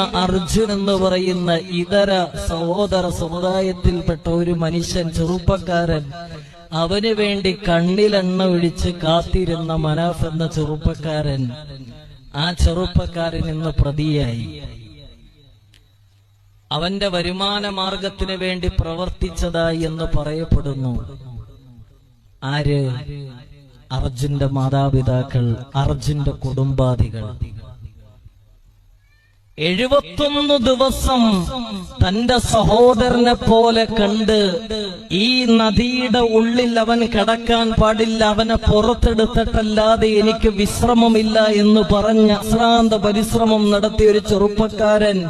അർജുൻ എന്ന് പറയുന്ന ഇതര സഹോദര സമുദായത്തിൽപ്പെട്ട ഒരു മനുഷ്യൻ ചെറുപ്പക്കാരൻ അവന് വേണ്ടി കണ്ണിലെണ്ണ ഒഴിച്ച് കാത്തിരുന്ന മനാഫ് എന്ന ചെറുപ്പക്കാരൻ ആ ചെറുപ്പക്കാരൻ ഇന്ന് പ്രതിയായി. അവന്റെ വരുമാന മാർഗത്തിന് വേണ്ടി പ്രവർത്തിച്ചതായി എന്ന് പറയപ്പെടുന്നു. ആര്? അർജുന്റെ മാതാപിതാക്കൾ അർജുന്റെ കുടുംബാദികൾ. എഴുപത്തൊന്ന് ദിവസം തന്റെ സഹോദരനെ പോലെ കണ്ട് ഈ നദിയുടെ ഉള്ളിൽ അവൻ കിടക്കാൻ പാടില്ല അവനെ പുറത്തെടുത്തിട്ടല്ലാതെ എനിക്ക് വിശ്രമമില്ല എന്ന് പറഞ്ഞ് അശ്രാന്ത പരിശ്രമം നടത്തിയ ഒരു ചെറുപ്പക്കാരൻ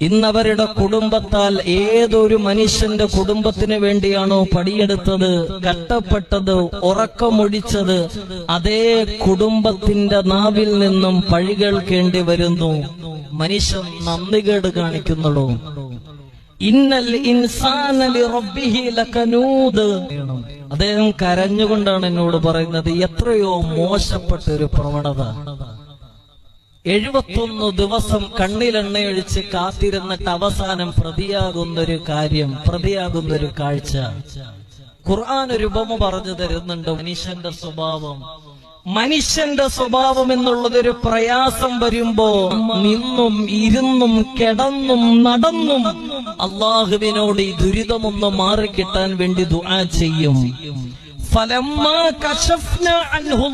ഇന്നവരുടെ കുടുംബത്താൽ ഏതൊരു മനുഷ്യന്റെ കുടുംബത്തിന് വേണ്ടിയാണോ പടിയെടുത്തത് കട്ടപ്പെട്ടത് ഉറക്കമൊഴിച്ചത് അതേ കുടുംബത്തിന്റെ നാവിൽ നിന്നും പഴി കേൾക്കേണ്ടി വരുന്നു. മനുഷ്യൻ നന്ദികേട് കാണിക്കുന്നുള്ളൂ. ഇന്നൽ ഇൻസാനലി റബ്ബിഹി ലകനൂദ്. അദ്ദേഹം കരഞ്ഞുകൊണ്ടാണ് എന്നോട് പറയുന്നത് എത്രയോ മോശപ്പെട്ട ഒരു പ്രവണത. എഴുപത്തൊന്ന് ദിവസം കണ്ണിലെണ്ണയൊഴിച്ച് കാത്തിരുന്നിട്ട് അവസാനം പ്രതിയാകുന്നൊരു കാര്യം പ്രതിയാകുന്നൊരു കാഴ്ച. ഖുർആൻ ഒരു ഉപമ പറഞ്ഞു തരുന്നുണ്ട് മനുഷ്യന്റെ സ്വഭാവം. മനുഷ്യന്റെ സ്വഭാവം എന്നുള്ളത് ഒരു പ്രയാസം വരുമ്പോ നിന്നും ഇരുന്നും കിടന്നും നടന്നും അള്ളാഹുവിനോട് ഈ ദുരിതമൊന്ന് മാറിക്കിട്ടാൻ വേണ്ടി ദുആ ചെയ്യും. ഫലമ്മ കശഫ്ന അൻഹു.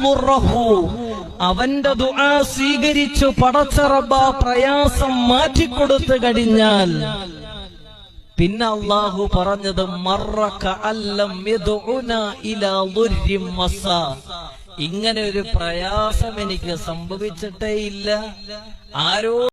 അവന്റെ ദുആ സ്വീകരിച്ചു പടച്ചറബ പ്രയാസം മാറ്റിക്കൊടുത്തു കഴിഞ്ഞാൽ പിന്നെ അള്ളാഹു പറഞ്ഞത്. ഇങ്ങനെ ഒരു പ്രയാസം എനിക്ക് സംഭവിച്ചിട്ടേ ഇല്ല ആരോ